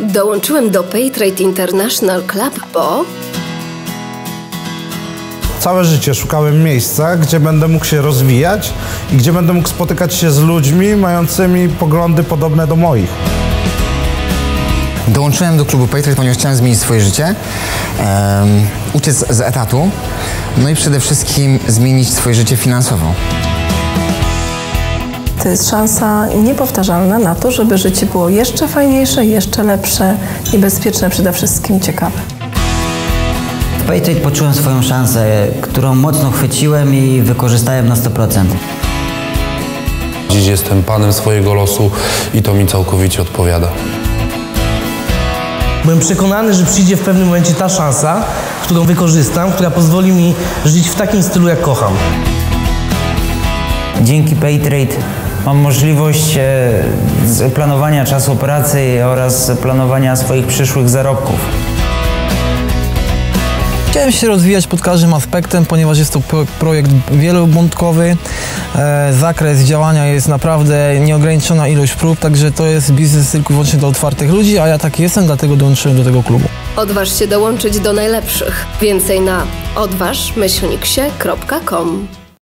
Dołączyłem do Paytrade International Club, bo Całe życie szukałem miejsca, gdzie będę mógł się rozwijać i gdzie będę mógł spotykać się z ludźmi mającymi poglądy podobne do moich. Dołączyłem do klubu Patriot, ponieważ chciałem zmienić swoje życie, em, uciec z etatu, no i przede wszystkim zmienić swoje życie finansowo. To jest szansa niepowtarzalna na to, żeby życie było jeszcze fajniejsze, jeszcze lepsze i bezpieczne, przede wszystkim ciekawe. W Paytrade poczułem swoją szansę, którą mocno chwyciłem i wykorzystałem na 100%. Dziś jestem panem swojego losu i to mi całkowicie odpowiada. Byłem przekonany, że przyjdzie w pewnym momencie ta szansa, którą wykorzystam, która pozwoli mi żyć w takim stylu, jak kocham. Dzięki Paytrade mam możliwość e, planowania czasu pracy oraz planowania swoich przyszłych zarobków. Chciałem się rozwijać pod każdym aspektem, ponieważ jest to pro- projekt wielowątkowy. E, zakres działania jest naprawdę nieograniczona ilość prób, także to jest biznes tylko i wyłącznie dla otwartych ludzi, a ja taki jestem, dlatego dołączyłem do tego klubu. odważ się dołączyć do najlepszych. Więcej na odważ-się.com